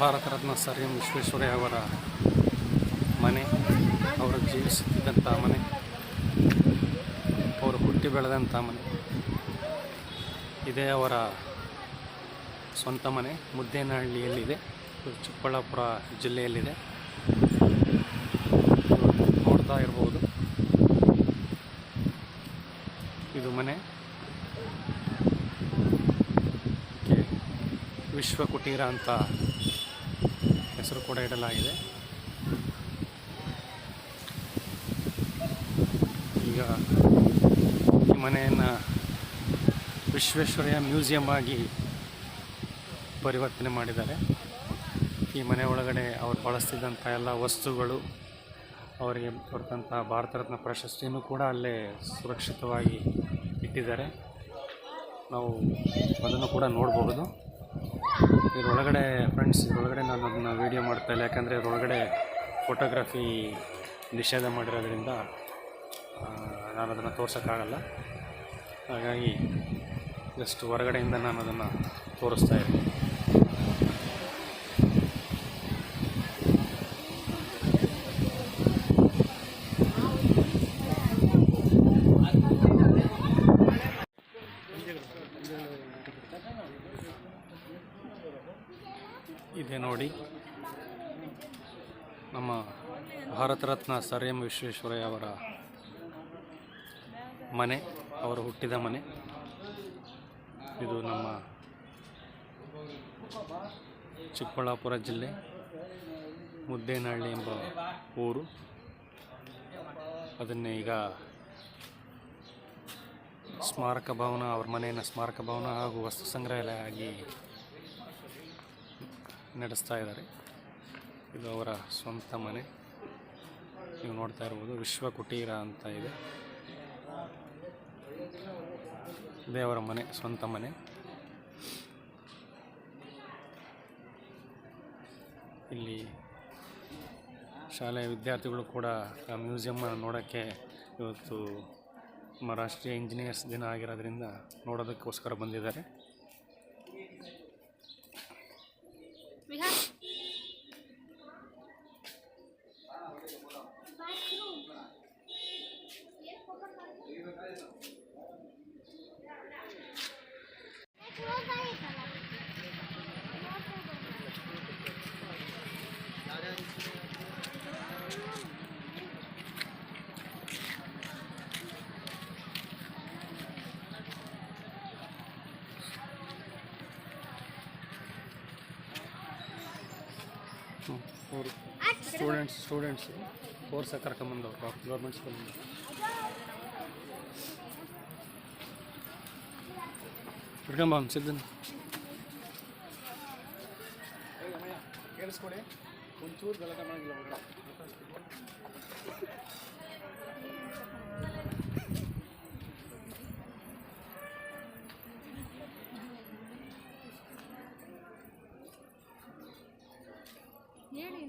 Bharat Ratna sir M Visvesvaraya ಅವರ ಮನೆ, ಅವರು ಜೀವಿಸುತ್ತಿದ್ದಂಥ ಮನೆ, ಅವರು ಹುಟ್ಟಿ ಬೆಳೆದಂಥ ಮನೆ. ಇದೇ ಅವರ ಸ್ವಂತ ಮನೆ, ಮುದ್ದೇನಹಳ್ಳಿಯಲ್ಲಿದೆ. ಚಿಕ್ಕಬಳ್ಳಾಪುರ ಜಿಲ್ಲೆಯಲ್ಲಿದೆ. ನೋಡ್ತಾ ಇರ್ಬೋದು. ಇದು ಮನೆ. ವಿಶ್ವ ಕುಟೀರ ಅಂತ ಹೆಸರು ಕೂಡ ಇಡಲಾಗಿದೆ. ಈಗ ಈ ಮನೆಯನ್ನು ವಿಶ್ವೇಶ್ವರಯ್ಯ ಮ್ಯೂಸಿಯಂ ಆಗಿ ಪರಿವರ್ತನೆ ಮಾಡಿದ್ದಾರೆ. ಈ ಮನೆ ಒಳಗಡೆ ಅವರು ಬಳಸ್ತಿದ್ದಂಥ ಎಲ್ಲ ವಸ್ತುಗಳು, ಅವರಿಗೆ ಬರ್ತಂಥ ಭಾರತ ರತ್ನ ಪ್ರಶಸ್ತಿಯನ್ನು ಕೂಡ ಅಲ್ಲೇ ಸುರಕ್ಷಿತವಾಗಿ ಇಟ್ಟಿದ್ದಾರೆ. ನಾವು ಅದನ್ನು ಕೂಡ ನೋಡಬಹುದು ಇದರೊಳಗಡೆ ಫ್ರೆಂಡ್ಸ್ ಇದರೊಳಗಡೆ ನಾನು ಅದನ್ನು ವೀಡಿಯೋ ಮಾಡ್ತಾ ಇಲ್ಲ. ಯಾಕಂದರೆ ಇದರೊಳಗಡೆ ಫೋಟೋಗ್ರಫಿ ನಿಷೇಧ ಮಾಡಿರೋದ್ರಿಂದ ನಾನು ಅದನ್ನು ತೋರ್ಸೋಕ್ಕಾಗಲ್ಲ. ಹಾಗಾಗಿ ಜಸ್ಟ್ ಹೊರಗಡೆಯಿಂದ ನಾನು ಅದನ್ನು ತೋರಿಸ್ತಾ ಇದ್ದೀನಿ. ಇದೆ ನೋಡಿ. ನಮ್ಮ ಭಾರತ ರತ್ನ ಸರ್ ಎಂ ವಿಶ್ವೇಶ್ವರಯ್ಯ ಅವರ ಮನೆ, ಅವರು ಹುಟ್ಟಿದ ಮನೆ. ಇದು ನಮ್ಮ ಚಿಕ್ಕಬಳ್ಳಾಪುರ ಜಿಲ್ಲೆ, ಮುದ್ದೇನಹಳ್ಳಿ ಎಂಬ ಊರು. ಅದನ್ನೇ ಈಗ ಸ್ಮಾರಕ ಭವನ, ಅವ್ರ ಮನೆಯನ್ನು ಸ್ಮಾರಕ ಭವನ ಹಾಗೂ ವಸ್ತು ಸಂಗ್ರಹಾಲಯ ಆಗಿ ನಡೆಸ್ತಾ ಇದ್ದಾರೆ. ಇದು ಅವರ ಸ್ವಂತ ಮನೆ. ನೀವು ನೋಡ್ತಾ ಇರ್ಬೋದು, ವಿಶ್ವ ಕುಟೀರ ಅಂತ ಇದೆ. ಇದೇ ಅವರ ಮನೆ, ಸ್ವಂತ ಮನೆ. ಇಲ್ಲಿ ಶಾಲೆಯ ವಿದ್ಯಾರ್ಥಿಗಳು ಕೂಡ ಆ ಮ್ಯೂಸಿಯಮ್ ನೋಡೋಕ್ಕೆ ಇವತ್ತು ನಮ್ಮ ರಾಷ್ಟ್ರೀಯ ಇಂಜಿನಿಯರ್ಸ್ ದಿನ ಆಗಿರೋದ್ರಿಂದ ನೋಡೋದಕ್ಕೋಸ್ಕರ ಬಂದಿದ್ದಾರೆ ವಿಹಾರ್ ಅವರು ಸ್ಟೂಡೆಂಟ್ಸ್ ಸ್ಟೂಡೆಂಟ್ಸ್ ಕೋರ್ಸ್ ಕರ್ಕೊಂಬಂದವ್ರು ಗೌರ್ಮೆಂಟ್ ಸ್ಕೂಲಿಂದ ಹಿಡ್ಕೊಂಬ ಸಿದ್ದನ್ ಕೇಳಿಸ್ಕೊಡಿ ಒಂಚೂರು ಗಲಾಟೆ ಮಾಡಿಲ್ಲ ಹೇಳಿ